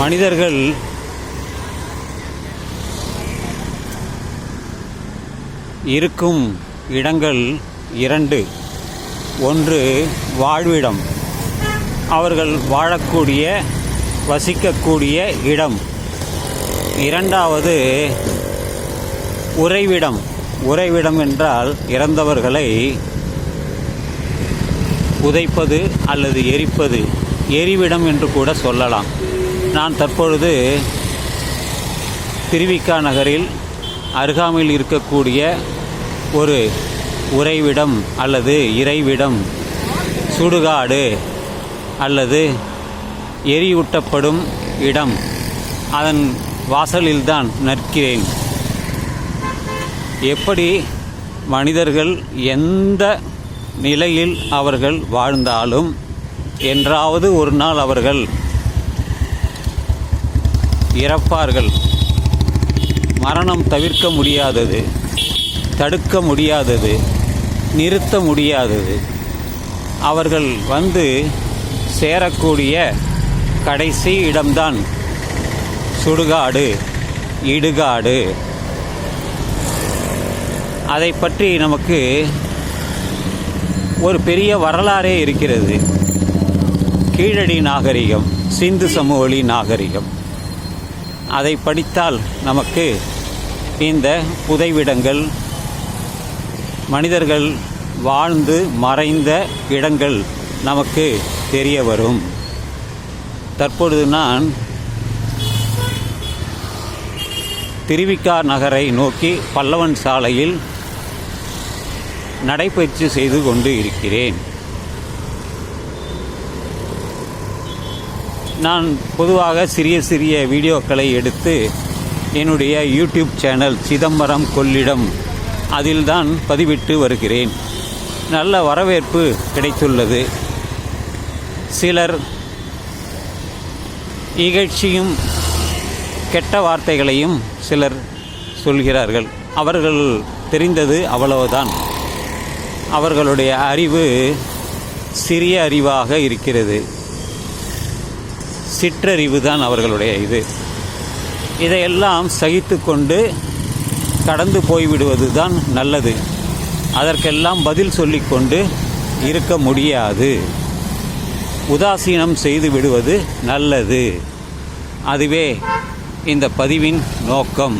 மனிதர்கள் இருக்கும் இடங்கள் இரண்டு. ஒன்று வாழ்விடம். அவர்கள் வாழக்கூடிய வசிக்கக்கூடிய இடம். இரண்டாவது உறைவிடம். உறைவிடம் என்றால் இறந்தவர்களை புதைப்பது அல்லது எரிப்பது. எரிவிடம் என்று கூட சொல்லலாம். நான் தற்பொழுது திருவிக்கா நகரில் அருகாமையில் இருக்கக்கூடிய ஒரு உறைவிடம் அல்லது இறைவிடம் சுடுகாடு அல்லது எரியூட்டப்படும் இடம் அதன் வாசலில்தான் நிற்கிறேன். எப்படி மனிதர்கள் எந்த நிலையில் அவர்கள் வாழ்ந்தாலும் என்றாவது ஒரு நாள் அவர்கள் இறப்பார்கள். மரணம் தவிர்க்க முடியாதது தடுக்க முடியாதது நிறுத்த முடியாதது. அவர்கள் வந்து சேரக்கூடிய கடைசி இடம்தான் சுடுகாடு இடுகாடு. அதை பற்றி நமக்கு ஒரு பெரிய வரலாறே இருக்கிறது. கீழடி நாகரிகம் சிந்து சமவெளி நாகரிகம். அதை படித்தால் நமக்கு இந்த புதைவிடங்கள் மனிதர்கள் வாழ்ந்து மறைந்த இடங்கள் நமக்கு தெரிய வரும். தற்பொழுது நான் திருவிக்கா நகரை நோக்கி பல்லவன் சாலையில் நடைபயிற்சி செய்து கொண்டு இருக்கிறேன். நான் பொதுவாக சிறிய சிறிய வீடியோக்களை எடுத்து என்னுடைய யூடியூப் சேனல் சிதம்பரம் கொள்ளிடம் அதில்தான் பதிவிட்டு வருகிறேன். நல்ல வரவேற்பு கிடைத்துள்ளது. சிலர் இகழ்ச்சியும் கெட்ட வார்த்தைகளையும் சிலர் சொல்கிறார்கள். அவர்கள் தெரிந்தது அவ்வளவுதான். அவர்களுடைய அறிவு சிறிய அறிவாக இருக்கிறது. சிற்றறிவு தான் அவர்களுடைய இது. இதையெல்லாம் சகித்து கொண்டு கடந்து போய்விடுவது தான் நல்லது. அதற்கெல்லாம் பதில் சொல்லிக்கொண்டு இருக்க முடியாது. உதாசீனம் செய்து விடுவது நல்லது. அதுவே இந்த பதிவின் நோக்கம்.